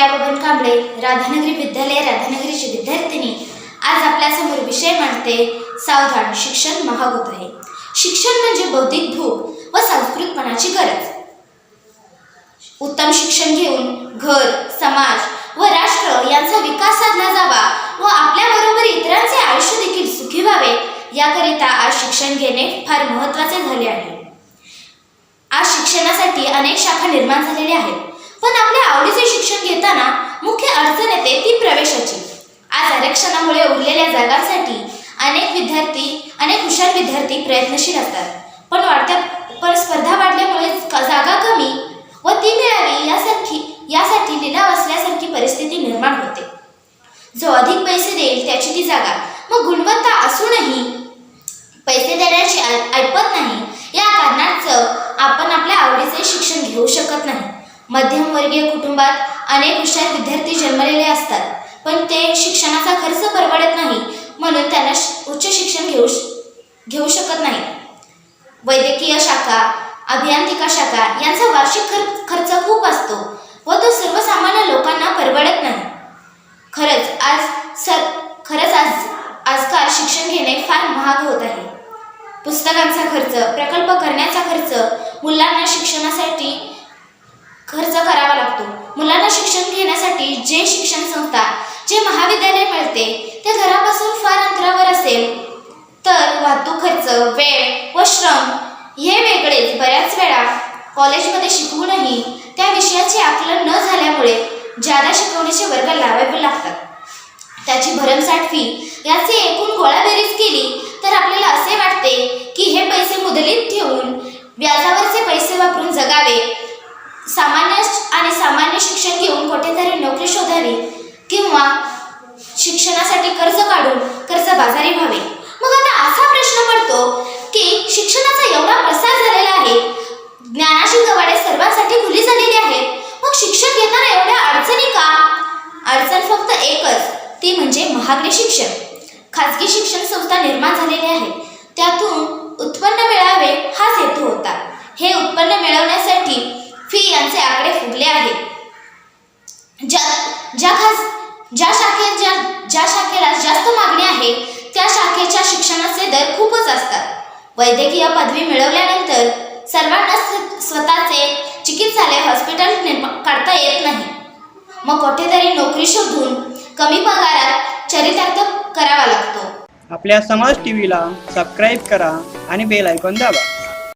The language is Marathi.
कांबळे राधानगरी विद्यालय राधानगरीची विद्यार्थिनी. आज आपल्यासमोर विषय मांडते सावधान शिक्षण महाग होत आहे शिक्षण म्हणजे बौद्धिक भूक व सांस्कृतिकपणाची गरज. उत्तम शिक्षण घेऊन घर समाज व राष्ट्र यांचा विकास साधला जावा व आपल्याबरोबर इतरांचे आयुष्य देखील सुखी व्हावे याकरिता आज शिक्षण घेणे फार महत्त्वाचे झाले आहे. आज शिक्षणासाठी अनेक शाखा निर्माण झालेल्या आहेत पण आपल्या आवडीचे शिक्षण अडचण येते ती प्रवेशाची. आज आरक्षणामुळे उरलेल्या जागांसाठी अनेक विद्यार्थी अनेक हुशार विद्यार्थी प्रयत्नशील असतात. पण वाढत्या पण स्पर्धा वाढल्यामुळे जागा कमी व ती मिळावी यासारखी यासाठी लिलाव असल्यासारखी परिस्थिती निर्माण होते. जो अधिक पैसे देईल त्याची ती जागा मग गुणवत्ता असूनही पैसे देण्याची ऐपत नाही. या कारणाचं आपण आपल्या आवडीचे शिक्षण घेऊ शकत नाही. मध्यमवर्गीय कुटुंबात अनेक हुशार विद्यार्थी जन्मलेले असतात. पण ते शिक्षणाचा खर्च परवडत नाही म्हणून त्यांना श- उच्च शिक्षण घेऊ श- घेऊ शकत नाही. वैद्यकीय शाखा अभियांत्रिका शाखा यांचा वार्षिक खर खर्च खूप असतो व तो सर्वसामान्य लोकांना परवडत नाही. खरंच आज सर खरंच आज आजकाल शिक्षण घेणे फार महाग होत आहे. पुस्तकांचा खर्च प्रकल्प करण्याचा खर्च मुलांना शिक्षणासाठी खर्च करावा लागतो मुलांना शिक्षण जे शिक्षण संस्था जे महाविद्यालय मिळते ते घरापासून फार अंतरावर असेल तर वाहतूक खर्च वेळ व श्रम हे वेगळेच. बऱ्याच वेळा कॉलेजमध्ये शिकवूनही त्या विषयाचे आकलन न झाल्यामुळे ज्यादा शिकवण्याचे वर्ग लावावे लागतात. त्याची भरमसाठ फी याची एकूण गोळाबेरीज केली तर आपल्याला असे वाटते की हे पैसे मुदलीत ठेवून व्याजावरचे पैसे वापरून जगावे सामान्य शिक्षण घेऊन कुठेतरी नोकरी शोधावी किंवा शिक्षणासाठी कर्ज काढून कर्जबाजारी व्हावे. मग आता असा प्रश्न पडतो की शिक्षणाचा एवढा प्रसार झालेला आहे ज्ञानाची गवाडे सर्वांसाठी खुली झालेली आहेत मग शिक्षण घेताना एवढ्या अडचणी का? अडचण फक्त एकच ती म्हणजे महागडे शिक्षण. खाजगी शिक्षण संस्था निर्माण झालेल्या आहेत त्यातून उत्पन्न मिळावे हाच हेतू होता. हे उत्पन्न मिळवण्यासाठी फी यांचे आकडे फुगले आहेत. ज्या ज्या खास ज्या शाखेत ज्या ज्या शाखेला जास्त मागणी आहे त्या शाखेच्या शिक्षणाचे दर खूपच असतात. वैद्यकीय पदवी मिळवल्यानंतर सर्वांना स्वतःचे चिकित्सालय हॉस्पिटल काढता येत नाही. मग कुठेतरी नोकरी शोधून कमी पगारात चरितार्थ करावा लागतो. आपल्या समाज टी व्हीला सबस्क्राईब करा आणि बेल आयकॉन दाबा.